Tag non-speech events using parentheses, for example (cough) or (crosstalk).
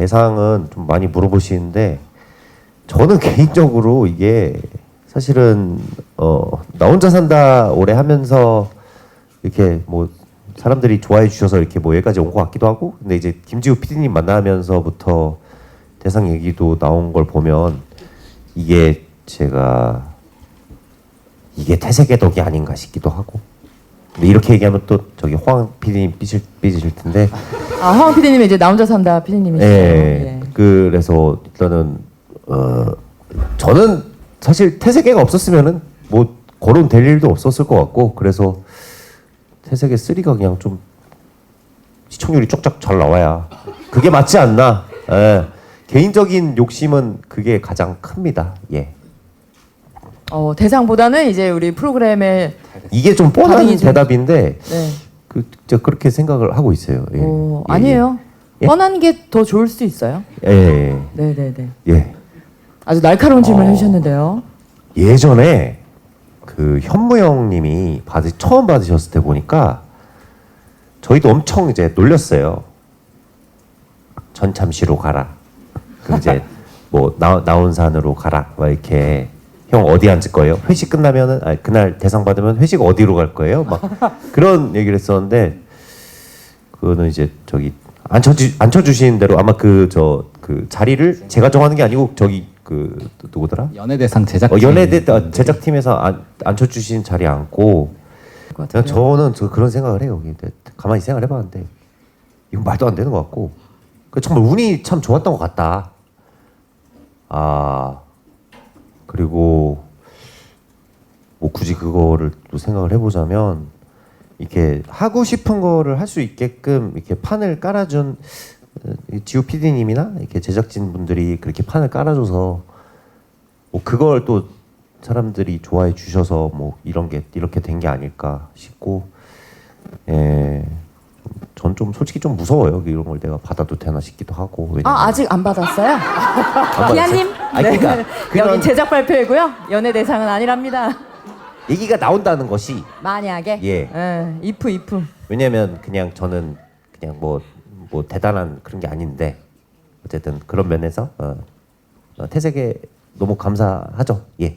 대상은 좀 많이 물어보시는데 저는 (laughs) 개인적으로 이게 사실은 어, 나 혼자 산다 오래 하면서 이렇게 뭐 사람들이 좋아해 주셔서 이렇게 뭐 여기까지 온 것 같기도 하고 근데 이제 김지우 PD님 만나면서부터 대상 얘기도 나온 걸 보면 이게 제가 이게 태세계 덕이 아닌가 싶기도 하고 근데 이렇게 얘기하면 또 저기 황 PD님 삐질 삐질 텐데 아, 황 PD님이 이제 나 혼자 산다 PD님이시죠. 예. 그래서 일단은 어 저는 사실 태세계가 없었으면은 뭐 거론 될 일도 없었을 것 같고 그래서 태세계 3가 그냥 좀 시청률이 쫙쫙 잘 나와야 그게 맞지 않나. 예. 개인적인 욕심은 그게 가장 큽니다. 예. 어, 대상보다는 이제 우리 프로그램의 이게 좀 뻔한 반응이 좀- 대답인데 네. 그 저 그렇게 생각을 하고 있어요. 예. 어, 예, 아니에요. 예? 뻔한 게 더 좋을 수 있어요. 예. 예. 네, 네, 네. 예. 아주 날카로운 질문 어. 을 해주셨는데요. 예전에 그 현무영님이 받으 처음 받으셨을 때 보니까 저희도 엄청 이제 놀렸어요. 전참시로 가라. 그 이제 (laughs) 뭐 나, 나온산으로 가라. 막 이렇게 형 어디 앉을 거예요? 회식 끝나면은 아니, 그날 대상 받으면 회식 어디로 갈 거예요? 막 (laughs) 그런 얘기를 했었는데 그거는 이제 저기 앉혀주 앉혀주시는 대로 아마 그 저 그 자리를 제가 정하는 게 아니고 저기 그 누구더라? 연예대상 제작 어, 연예대 어, 제작팀에서 안, 앉혀주신 자리에 앉고 그냥. 저는 저 그런 생각을 해요. 근데 가만히 생각을 해봤는데 이건 말도 안 되는 것 같고 그 정말 운이 참 좋았던 것 같다. 아 그리고 뭐 굳이 그거를 또 생각을 해보자면 이렇게 하고 싶은 거를 할 수 있게끔 이렇게 판을 깔아준 어, 이 지우 PD님이나 이렇게 제작진 분들이 그렇게 판을 깔아줘서 뭐 그걸 또 사람들이 좋아해 주셔서 뭐 이런 게 이렇게 된 게 아닐까 싶고 예. 전 좀 솔직히 좀 무서워요. 이런 걸 내가 받아도 되나 싶기도 하고. 아, 아직 안 받았어요? 받았어요? 기아님? 아니, 그러니까 네. 그런- 여기 제작 발표이고요. 연예 대상은 아니랍니다. 얘기가 나온다는 것이 만약에. 예. 예. 이프 이프. 왜냐면 그냥 저는 그냥 뭐, 뭐 대단한 그런 게 아닌데 어쨌든 그런 면에서 어, 어, 태세계 너무 감사하죠. 예.